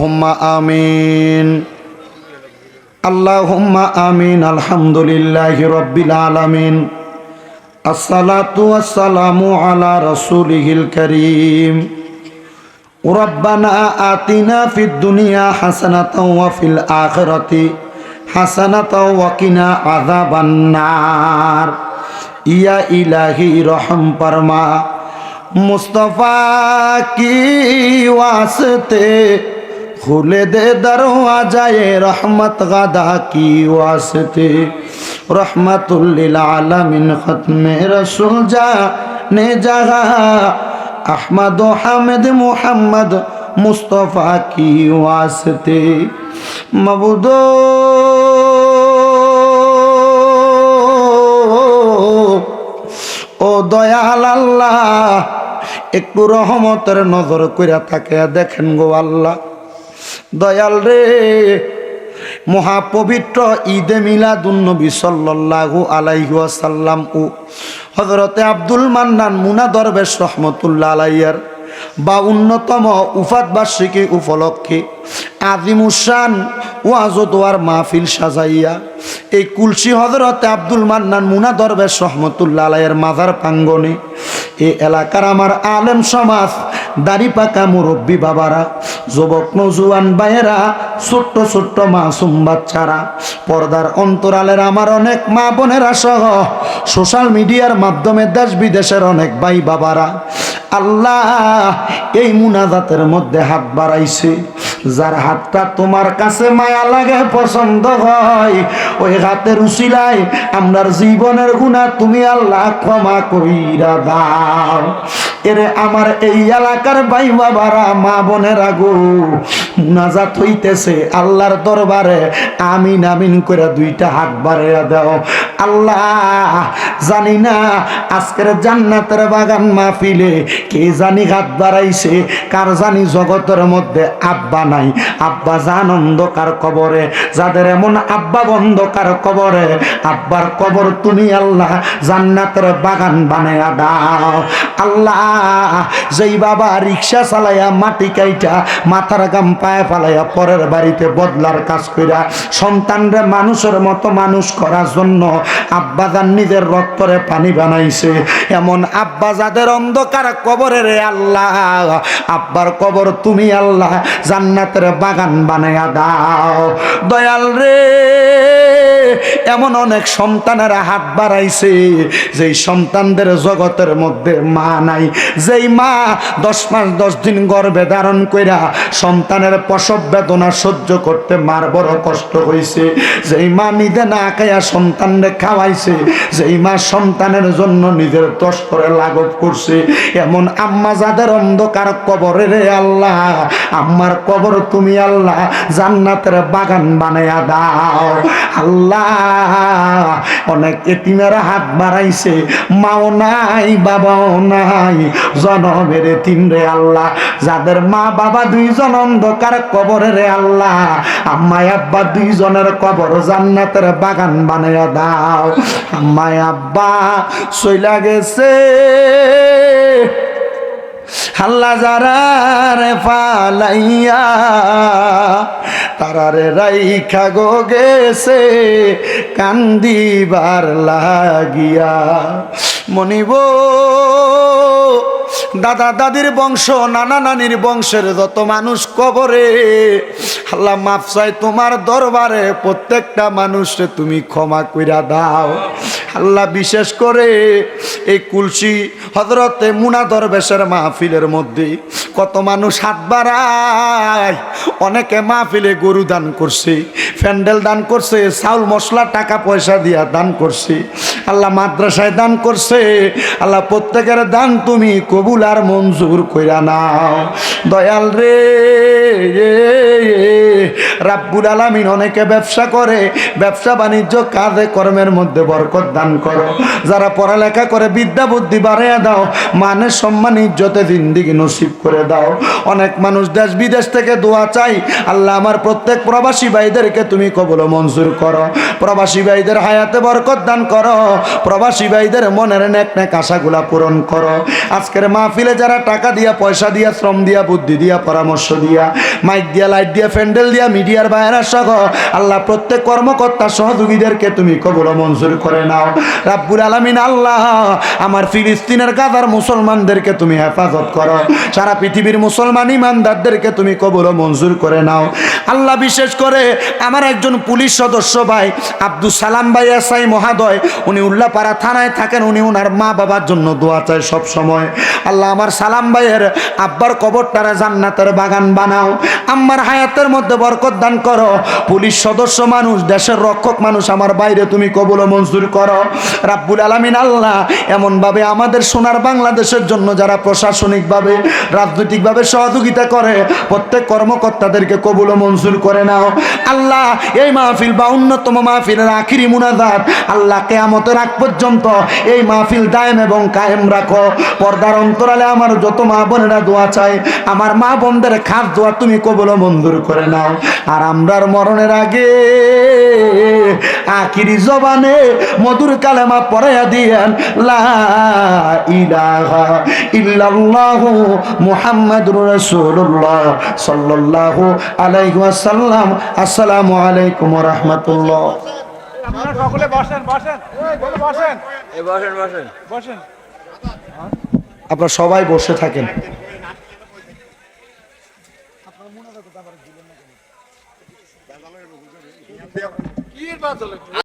আল্লাহুম্মা আমিন। আল্লাহুম্মা আমিন, আলহামদুলিল্লাহি রব্বিল আলামিন। আসসালাতু ওয়াসসালামু আলা রাসূলিহিল কারীম। রব্বানা আতিনা ফিদ দুনিয়া হাসানাতাও ওয়া ফিল আখিরাতি হাসানাতাও ওয়া কিনা ইয়া ইলাহি রহম ফরমা, মুস্তফা কি ওয়াস্তে খুলে দে দরওয়াজায়ে রহমত গাদা কি ওয়াসতে। রহমতুল্লিল আলামিন খতমে রসুল যা নে জাগা। আহমদ ও হামিদ মুহাম্মদ মুস্তফা কি ওয়াসতে। মবুদো ও দয়াল আল্লাহ, একটু রহমতের নজর কইরা থাকে দেখেন গো আল্লাহ। দয়াল রে। মহাপবিত্র ঈদে মিলাদুন্নবী সাল্লাল্লাহু আলাইহি ওয়াসাল্লাম ও হযরতে আব্দুল মান্নান মুনা দরবেশ রহমতুল্লাহ আলাইয়ার বা অন্যতম উফাত বার্ষিকী উপলক্ষে আজিমুসান ওয়াজত ওয়ার মাহফিল সাজাইয়া এই কুলসি হজরতে আব্দুল মান্নান মুনা দরবেশ রহমতুল্লাহ আলাইয়ের মাজার প্রাঙ্গনে এই এলাকার আমার আলেম সমাজ দাড়ি পাকা মুরব্বী বাবারা, যুবক নজুয়ান ভাইয়েরা, ছোট্ট ছোট্ট মাসুম বাচ্চারা, পর্দার অন্তরালের আমার অনেক মা বোনেরা সহ সোশ্যাল মিডিয়ার মাধ্যমে দেশ বিদেশের অনেক ভাই বাবারা। আল্লাহ এই মুনাজাতের মধ্যে হাত বাড়াইছে। যার হাতটা তোমার কাছে মায়া লাগে, পছন্দ হয়, ওই হাতের উচিলায় আমরার জীবনের গুণা তুমি আল্লাহ ক্ষমা কইরা দাও। এরে আমার এই এলাকার ভাই বাবারা মা বোনেরা গো মুনাজাত হইতেছে আল্লাহর দরবারে, আমিন আমিন করে দুইটা হাত বাড়াইয়া দাও। আল্লাহ, জানি না আজকের জান্নাতের বাগান মাহফিলে কে জানি হাত বাড়াইছে, কার জানি জগতের মধ্যে আব্বা নাই। আব্বা জান অন্ধকার কবরে, যাদের এমন আব্বা অন্ধকার কবরে, আব্বার কবর তুমি আল্লাহ জান্নাতের বাগান বানায়া দাও। আল্লাহ যেই বাবা রিক্সা চালাইয়া মাটি কাইটা, মাথার গাম পায়ে ফালাইয়া পরের বাড়িতে বদলার কাজ কইরা সন্তানরে মানুষের মতো মানুষ করার জন্য আব্বা যান নিজের রক্তরে পানি বানাইছে। এমন আব্বা যাদের অন্ধকার কবরে রে আল্লাহ, আব্বার কবর তুমি আল্লাহ, জান্নাতের বাগান বানাইয়া দাও। দয়াল রে এমন অনেক সন্তানেরা হাত বাড়াইছে, যেই সন্তানদের জগতের মধ্যে মা নাই। যেই মা দশ মাস দশ দিন গর্ভে ধারণ কইরা সন্তানের প্রসব বেদনা সহ্য করতে মার বড় কষ্ট হয়েছে যেই মা নিজে না খাইয়া সন্তানরে খাওয়াইছে, যেই মা সন্তানের জন্য নিজের দশ করে লাঘব করছে, এমন আম্মা যাদের অন্ধকার কবরে রে আল্লাহ, আম্মার কবর তুমি আল্লাহ জান্নাতের বাগান বানাইয়া দাও। আল্লাহ অনেক এতিমেরা হাত বাড়াইছে, মাও নাই, বাবাও নাই, জনমের এতিম রে আল্লাহ। যাদের মা, বাবা দুইজন অন্ধকার কবরে রে আল্লাহ। আম্মাই, আব্বা দুইজনের কবর জান্নাতের বাগান বানাইয়া দাও। আম্মাই, আব্বা সইলা গেছে। হাল্লা যারা রে ফালাইয়া তারারে রাইখা গো গেছে কান্দিবার লাগিয়া মনিব দাদা দাদির বংশ, নানা নানির বংশের যত মানুষ কবরে, আল্লাহ মাফ চাই তোমার দরবারে, প্রত্যেকটা মানুষে তুমি ক্ষমা কইরা দাও। আল্লাহ বিশেষ করে এই কুলসি হজরতে মুনা দরবেশের মাহফিলের মধ্যে কত মানুষ হাত বাড়ায়। অনেকে মাহফিলে গরু দান করছে, প্যান্ডেল দান করছে, চাউল মশলা, টাকা পয়সা দিয়া দান করছে। আল্লাহ মাদ্রাসায় দান করছে। আল্লাহ প্রত্যেকের দান তুমি কবুল আর মঞ্জুর কইরা নাও। দয়াল রে, রাব্বুল আলামিন অনেকে ব্যবসা করে, ব্যবসা বাণিজ্য, কাজে কর্মের মধ্যে বরকত দান করো। যারা পড়ালেখা করে, বিদ্যা বুদ্ধি বাড়াইয়া দাও মানের সম্মান, ইজ্জতে জিন্দিগি নসিব করে দাও। অনেক মানুষ দেশ বিদেশ থেকে দোয়া চাই আল্লাহ আমার প্রত্যেক প্রবাসী ভাইদেরকে তুমি কবল মঞ্জুর করো। প্রবাসী ভাইদের হায়াতে বরকত দান করো। প্রবাসী ভাইদের মনের নেক নেক আশাগুলা পূরণ করো। আজকের মাহফিলে যারা টাকা দিয়া, পয়সা দিয়া, শ্রম দিয়া, বুদ্ধি দিয়া, পরামর্শ দিয়া মাইক দিয়া, লাইট দিয়া, প্যান্ডেল দিয়া, মিডিয়ার বাইরা সহ। আল্লাহ প্রত্যেক কর্মকর্তা সহযোগীদেরকে তুমি কবল মঞ্জুর করে নাও। রাব্বুল আলামিন আল্লাহ, আমার ফিলিস্তিনের গাজার মুসলমানদেরকে তুমি হেফাজত করো। সারা পৃথিবীর মুসলমান ইমানদারদেরকে তুমি কবল মঞ্জুর করে নাও। আল্লাহ বিশেষ করে আমার একজন পুলিশ সদস্য ভাই আব্দুল সালাম ভাই এসআই মহাদয়, উনি উল্লাপাড়া থানায় থাকেন, উনি ওনার মা বাবার জন্য দোয়া চায় সব সময় আল্লাহ আমার সালাম ভাইয়ের আব্বার কবরটারে জান্নাতের বাগান বানাও। আমার হায়াতের মধ্যে বরকত দান করো। পুলিশ সদস্য মানুষ, দেশের রক্ষক মানুষ, আমার বাইরে তুমি কবল মঞ্জুর করো। রাব্বুল আলামিন আল্লাহ এমনভাবে আমাদের সোনার বাংলাদেশের জন্য যারা প্রশাসনিকভাবে, রাজনৈতিকভাবে সহযোগিতা করে, প্রত্যেক কর্মকর্তাদেরকে কবুল মঞ্জুর করে নাও। আল্লাহ এই মাহফিল বা অন্যতম মাহফিলের আখিরি মুনাজাত আল্লাহ কেয়ামতের আগ পর্যন্ত এই মাহফিল দায়েম এবং কায়েম রাখো। পর্দার অন্তরালে আমার যত মা বোনেরা দোয়া চাই আমার মা বোনদের খাস দোয়া তুমি কবুল মঞ্জুর করে নাও। আর আমরার মরণের আগে আখিরি জবানে মধুর কালেমা পড়াইয়া দিয়েন লা ইলাহা ইল্লাল্লাহু মুহাম্মাদুর রাসূলুল্লাহ সাল্লাল্লাহু আলাইহি ওয়াসাল্লাম। আসসালামু আলাইকুম ওয়া রাহমাতুল্লাহ। আপনারা সকলে বসেন বসেন বসেন বসেন। বসেন। বসেন। আপনারা সবাই বসে থাকেন। ਕੀ ਬਦਲ